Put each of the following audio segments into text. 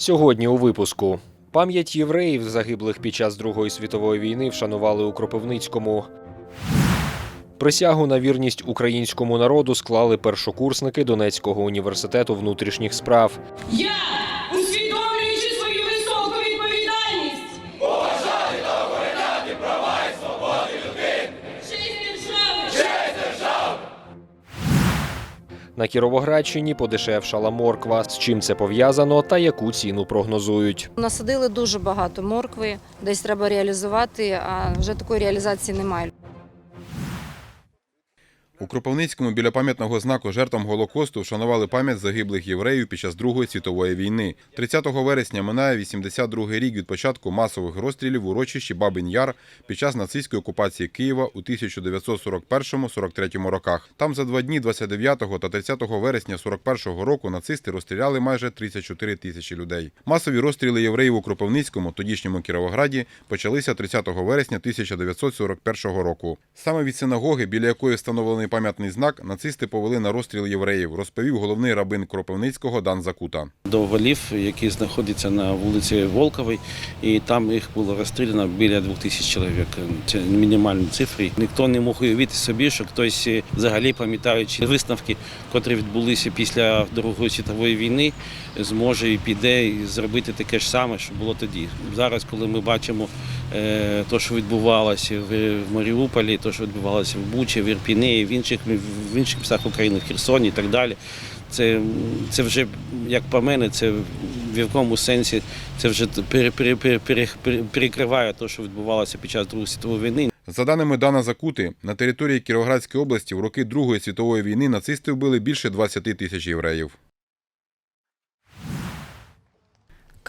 Сьогодні у випуску пам'ять євреїв, загиблих під час Другої світової війни, вшанували у Кропивницькому. Присягу на вірність українському народу склали першокурсники Донецького університету внутрішніх справ. Я, На Кіровоградщині подешевшала морква. З чим це пов'язано та яку ціну прогнозують. Насадили дуже багато моркви, десь треба реалізувати, а вже такої реалізації немає. У Кропивницькому біля пам'ятного знаку жертвам Голокосту вшанували пам'ять загиблих євреїв під час Другої світової війни. 30 вересня минає 82-й рік від початку масових розстрілів в урочищі Бабин Яр під час нацистської окупації Києва у 1941-43 роках. Там за два дні 29 та 30 вересня 41-го року нацисти розстріляли майже 34 тисячі людей. Масові розстріли євреїв у Кропивницькому, тодішньому Кіровограді, почалися 30 вересня 1941 року. Саме від синагоги, біля якої встановлений пам'ятний знак, нацисти повели на розстріл євреїв, розповів головний рабин Кропивницького Дан Закута. до голів, які знаходяться на вулиці Волковій, і там їх було розстріляно біля двох тисяч чоловік. Це мінімальні цифри. Ніхто не мог уявити собі, що хтось е, взагалі, пам'ятаючи висновки, котрі відбулися після Другої світової війни, зможе і піде і зробити таке ж саме, що було тоді. Зараз, коли ми бачимо те, що відбувалося в Маріуполі, те, що відбувалося в Бучі, в Ірпіні, в інших в інших містах України, в Херсоні і так далі. Це, це вже, як по мене, це в якому сенсі це вже пере- пере- пере- пере- пере- перекриває те, що відбувалося під час Другої світової війни. За даними Дана Закути, на території Кіровоградської області в роки Другої світової війни нацисти вбили більше 20 тисяч євреїв.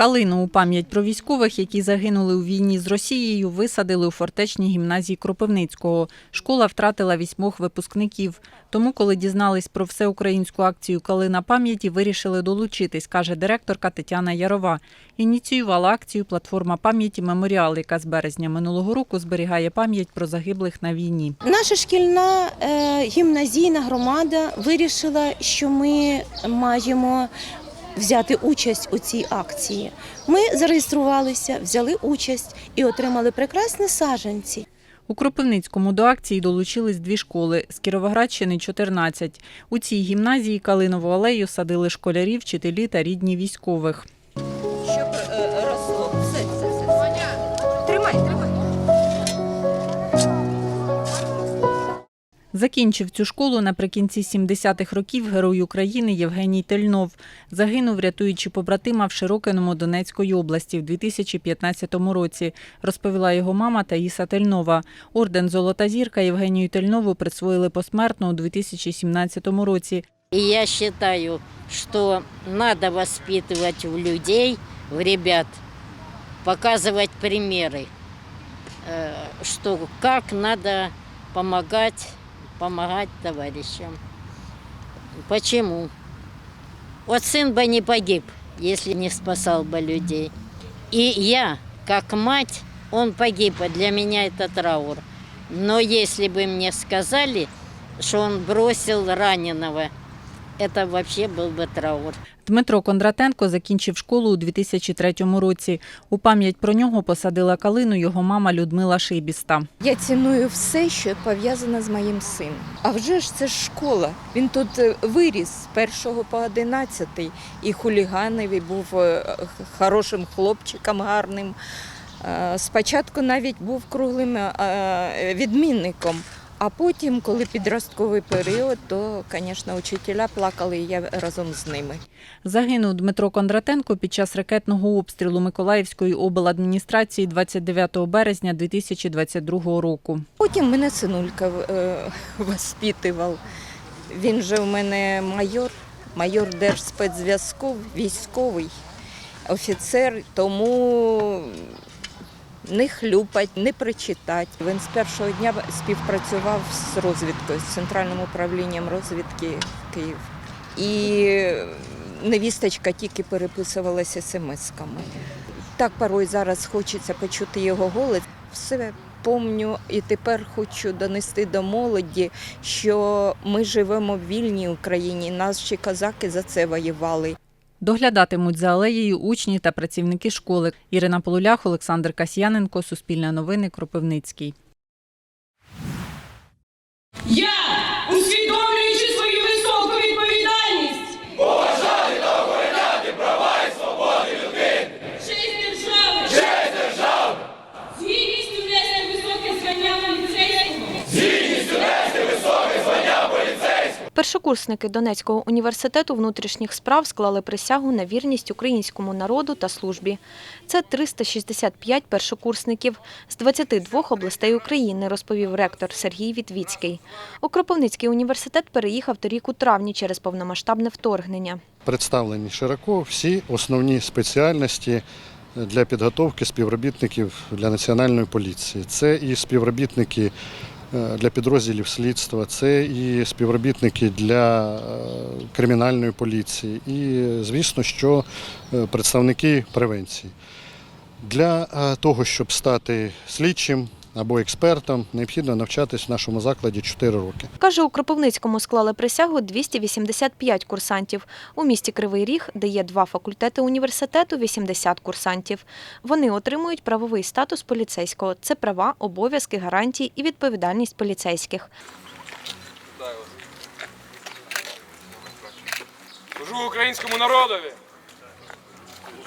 Калину у пам'ять про військових, які загинули у війні з Росією, висадили у фортечній гімназії Кропивницького. Школа втратила вісьмох випускників. Тому, коли дізнались про всеукраїнську акцію Калина пам'яті, вирішили долучитись, каже директорка Тетяна Ярова. Ініціювала акцію платформа пам'яті Меморіал, яка з березня минулого року зберігає пам'ять про загиблих на війні. Наша шкільна е, гімназійна громада вирішила, що ми маємо взяти участь у цій акції. Ми зареєструвалися, взяли участь і отримали прекрасні саджанці. У Кропивницькому до акції долучились дві школи з Кіровоградщини 14. У цій гімназії Калинову алею садили школярі, вчителі та рідні військових. Закінчив цю школу наприкінці 70-х років герой України Євгеній Тельнов. Загинув, рятуючи побратима в Широкиному Донецької області в 2015 році, розповіла його мама Таїса Тельнова. Орден Золота зірка Євгенію Тельнову присвоїли посмертно у 2017 році. И я считаю, что надо воспитывать в людей, в ребят, показывать примеры, э, что как надо Помогать, товарищам. Почему? Вот сын бы не погиб, если не спасал бы людей. И я, как мать, он погиб, а для меня это траур. Но если бы мне сказали, что он бросил раненого, это вообще был бы траур. Дмитро Кондратенко закінчив школу у 2003 році. У пам'ять про нього посадила калину його мама Людмила Шибіста. Я ціную все, що пов'язане з моїм сином. А вже ж це ж школа. Він тут е, виріс з першого по одинадцятий і хуліганив, і був е, х- хорошим хлопчиком, гарним. Е, Спочатку навіть був круглим е, відмінником. А потім, коли підростковий період, то, звісно, учителя плакали, і я разом з ними. Загинув Дмитро Кондратенко під час ракетного обстрілу Миколаївської обладміністрації 29 березня 2022 року. Потім мене синулька е, воспитував. Він же у мене майор, майор держспецзв'язку, військовий офіцер, тому не хлюпать, не причитать. Він з першого дня співпрацював з розвідкою, з центральним управлінням розвідки Київ. І невісточка тільки переписувалася смс-ками. Так порой зараз хочеться почути його голос. Все помню і тепер хочу донести до молоді, що ми живемо в вільній Україні. Наші козаки за це воювали. Доглядатимуть за алеєю учні та працівники школи. Ірина Полулях, Олександр Касьяненко, Суспільне новини, Кропивницький. Я, Першокурсники Донецького університету внутрішніх справ склали присягу на вірність українському народу та службі. Це 365 першокурсників з 22 областей України, розповів ректор Сергій Вітвіцький. У Кропивницький університет переїхав торік у травні через повномасштабне вторгнення. Представлені широко всі основні спеціальності для підготовки співробітників для національної поліції. Це і співробітники для підрозділів слідства, це і співробітники для е, кримінальної поліції, і, звісно, що е, представники превенції. Для е, того, щоб стати слідчим або експертом, необхідно навчатись в нашому закладі 4 роки. Каже, у Кропивницькому склали присягу 285 курсантів. У місті Кривий Ріг, де є два факультети університету, 80 курсантів. Вони отримують правовий статус поліцейського. Це права, обов'язки, гарантії і відповідальність поліцейських. Служу українському народові.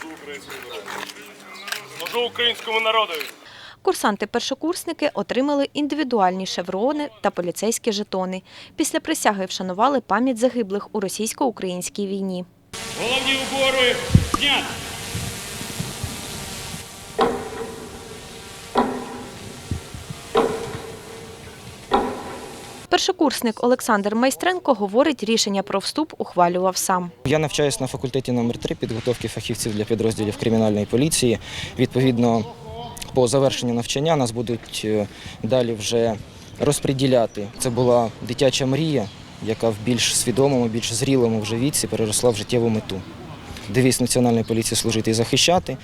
Служу українському народові. Служу українському народові. Курсанти-першокурсники отримали індивідуальні шеврони та поліцейські жетони. Після присяги вшанували пам'ять загиблих у російсько-українській війні. Головні убори зняти. Першокурсник Олександр Майстренко говорить, рішення про вступ ухвалював сам. Я навчаюсь на факультеті номер 3 підготовки фахівців для підрозділів кримінальної поліції. Відповідно, по завершенню навчання нас будуть е, далі вже розподіляти. Це була дитяча мрія, яка в більш свідомому, більш зрілому вже віці переросла в життєву мету. Девіз національної поліції служити і захищати.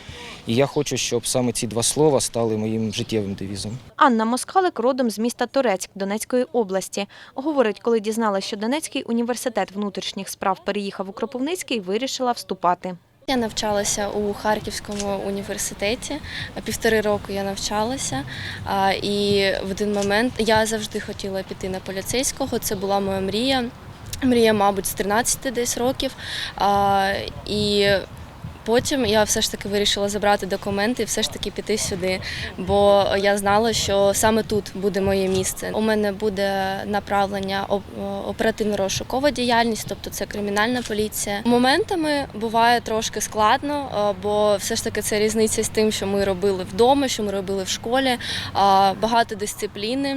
І я хочу, щоб саме ці два слова стали моїм життєвим девізом. Анна Москалик родом з міста Торецьк Донецької області. Говорить, коли дізналася, що Донецький університет внутрішніх справ переїхав у Кропивницький, вирішила вступати. Я навчалася у Харківському університеті. Півтори року я навчалася. І в один момент я завжди хотіла піти на поліцейського. Це була моя мрія. Мрія, мабуть, з 13 десь років. І потім я все ж таки вирішила забрати документи і все ж таки піти сюди, бо я знала, що саме тут буде моє місце. У мене буде направлення оп- оперативно-розшукова діяльність, тобто це кримінальна поліція. Моментами буває трошки складно, бо все ж таки це різниця з тим, що ми робили вдома, що ми робили в школі. Багато дисципліни.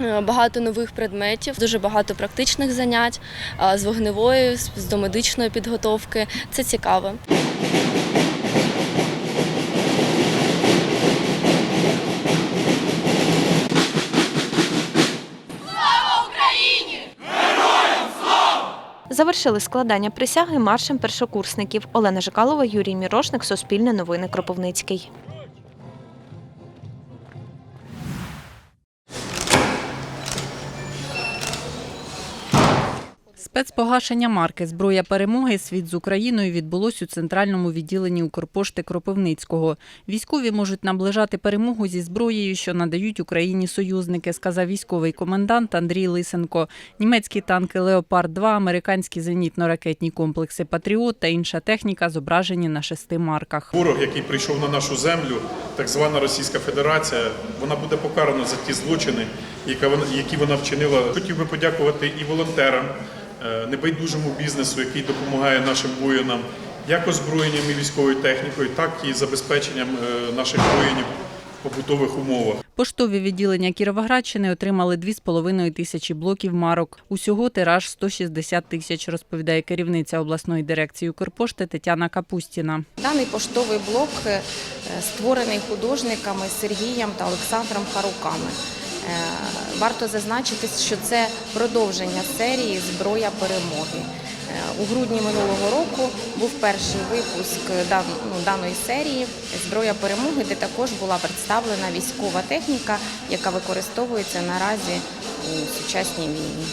е, Багато нових предметів, дуже багато практичних занять з вогневої, з домедичної підготовки. Це цікаво. Завершили складання присяги маршем першокурсників. Олена Жикалова, Юрій Мірошник, Суспільне новини Кропивницький. Спецпогашення марки Зброя перемоги світ з Україною відбулось у центральному відділенні Укрпошти Кропивницького. Військові можуть наближати перемогу зі зброєю, що надають Україні союзники, сказав військовий комендант Андрій Лисенко. Німецькі танки Леопард 2 американські зенітно-ракетні комплекси Патріот та інша техніка зображені на шести марках. Ворог, який прийшов на нашу землю, так звана Російська Федерація, вона буде покарана за ті злочини, які вона вчинила. Хотів би подякувати і волонтерам, небайдужому бізнесу, який допомагає нашим воїнам, як озброєнням і військовою технікою, так і забезпеченням е, наших воїнів в побутових умовах. Поштові відділення Кіровоградщини отримали 2,5 тисячі блоків марок. Усього тираж 160 тисяч, розповідає керівниця обласної дирекції Укрпошти Тетяна Капустіна. Даний поштовий блок е, створений художниками Сергієм та Олександром Харуками. Е, Варто зазначити, що це продовження серії Зброя перемоги. Е, У грудні минулого року був перший випуск ну, даної серії Зброя перемоги, де також була представлена військова техніка, яка використовується наразі у сучасній війні.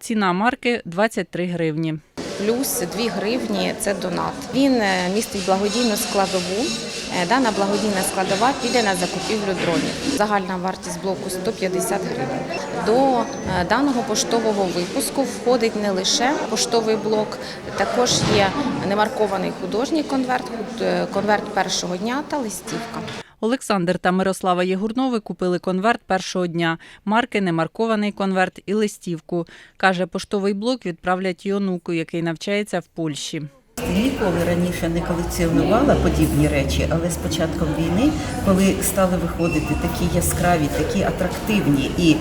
Ціна марки 23 гривні. Плюс 2 гривні це донат. Він е, містить благодійну складову. Е, Дана благодійна складова піде на закупівлю дронів. Загальна вартість блоку 150 гривень. До е, даного поштового випуску входить не лише поштовий блок, також є немаркований художній конверт, конверт першого дня та листівка. Олександр та Мирослава Єгурнови купили конверт першого дня, марки, немаркований конверт і листівку. Каже, поштовий блок відправлять й онуку, який навчається в Польщі. Ніколи раніше не колекціонувала подібні речі, але з початком війни, коли стали виходити такі яскраві, такі атрактивні і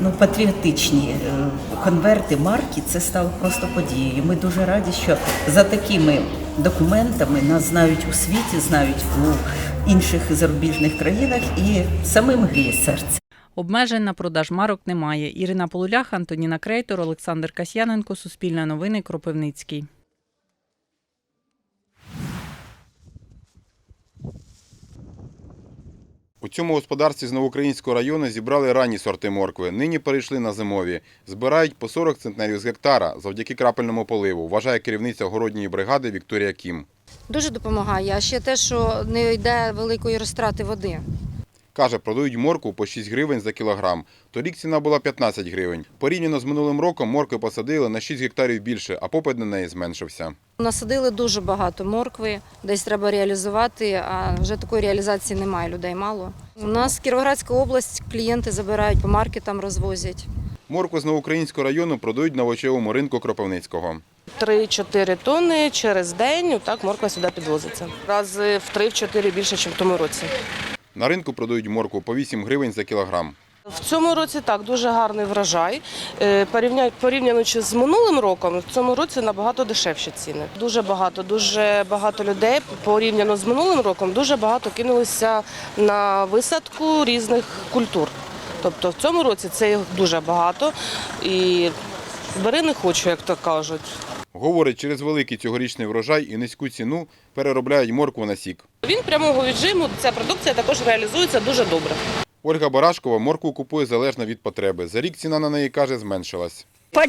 ну, патріотичні е, конверти, марки, це стало просто подією. Ми дуже раді, що за такими документами нас знають у світі, знають у інших зарубіжних країнах і самим гріє серце. Обмежень на продаж марок немає. Ірина Полулях, Антоніна Крейтор, Олександр Касьяненко, Суспільне новини, Кропивницький. У цьому господарстві з Новоукраїнського району зібрали ранні сорти моркви. Нині перейшли на зимові. Збирають по 40 центнерів з гектара завдяки крапельному поливу, вважає керівниця городньої бригади Вікторія Кім. Дуже допомагає. А ще те, що не йде великої розтрати води. Каже, продають моркву по 6 гривень за кілограм. Торік ціна була 15 гривень. Порівняно з минулим роком моркви посадили на 6 гектарів більше, а попит на неї зменшився. Насадили дуже багато моркви, десь треба реалізувати, а вже такої реалізації немає, людей мало. У нас Кіровоградська область, клієнти забирають по маркетам, розвозять. Моркву з Новоукраїнського району продають на овочевому ринку Кропивницького. 3-4 тонни через день так морква сюди підвозиться. Рази в 3-4 більше, ніж в тому році. На ринку продають моркву по 8 гривень за кілограм. В цьому році так дуже гарний врожай. Е, Порівнюючи з минулим роком, в цьому році набагато дешевші ціни. Дуже багато, дуже багато людей порівняно з минулим роком, дуже багато кинулися на висадку різних культур. Тобто в цьому році це дуже багато і бери не хочу, як то кажуть. Говорить, через великий цьогорічний врожай і низьку ціну переробляють моркву на сік. Він прямого віджиму, ця продукція також реалізується дуже добре. Ольга Барашкова моркву купує залежно від потреби. За рік ціна на неї, каже, зменшилась. По.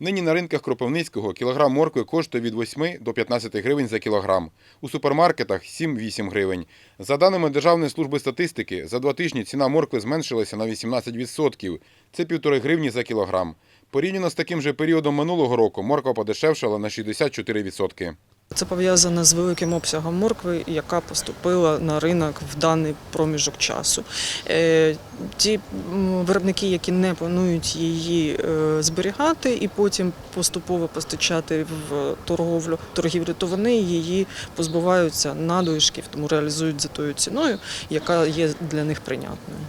Нині на ринках Кропивницького кілограм моркви коштує від 8 до 15 гривень за кілограм. У супермаркетах 7-8 гривень. За даними Державної служби статистики, за два тижні ціна моркви зменшилася на 18%. Це півтори гривні за кілограм. Порівняно з таким же періодом минулого року морква подешевшала на 64%. Це пов'язано з великим обсягом моркви, яка поступила на ринок в даний проміжок часу. Е, Ті виробники, які не планують її е, зберігати і потім поступово постачати в торговлю торгівлю, то вони її позбуваються надлишків, тому реалізують за тою ціною, яка є для них прийнятною.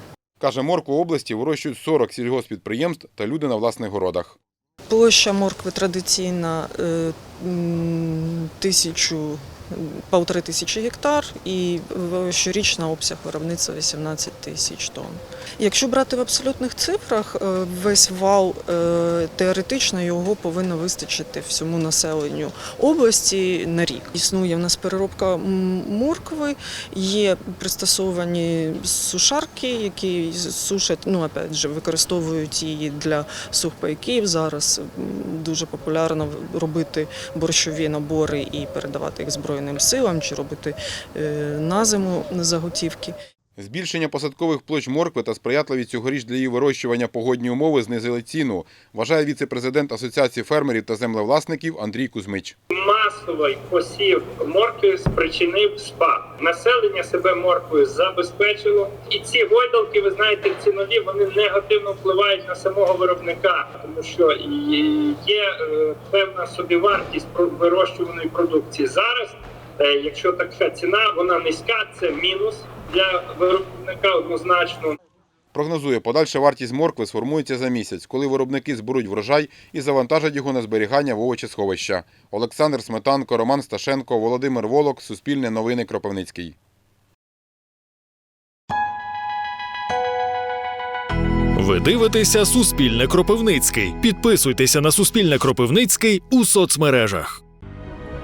Каже, моркву області вирощують 40 сільгоспідприємств та люди на власних городах. Площа моркви традиційна е, тисячу полтори тисячі гектар і щорічна обсяг виробництва 18 тисяч тонн. Якщо брати в абсолютних цифрах, е, весь вал е, теоретично його повинно вистачити всьому населенню області на рік. Існує в нас переробка моркви, є пристосовані сушарки, які сушать, ну опять же, використовують її для сухпайків. Зараз дуже популярно робити борщові набори і передавати їх Збройним силам чи робити е, на зиму заготівки. Збільшення посадкових площ моркви та сприятливі цьогоріч для її вирощування погодні умови знизили ціну, вважає віце-президент Асоціації фермерів та землевласників Андрій Кузьмич. Масовий посів моркви спричинив спад. Населення себе морквою забезпечило, і ці гойдалки, ви знаєте, цінові вони негативно впливають на самого виробника, тому що є е, певна собівартість про- вирощуваної продукції. Зараз, якщо така ціна, вона низька, це мінус для виробника однозначно. Прогнозує, подальша вартість моркви сформується за місяць, коли виробники зберуть врожай і завантажать його на зберігання в овочесховища. Олександр Сметанко, Роман Сташенко, Володимир Волок, Суспільне новини Кропивницький. Ви дивитеся Суспільне Кропивницький. Підписуйтеся на Суспільне Кропивницький у соцмережах.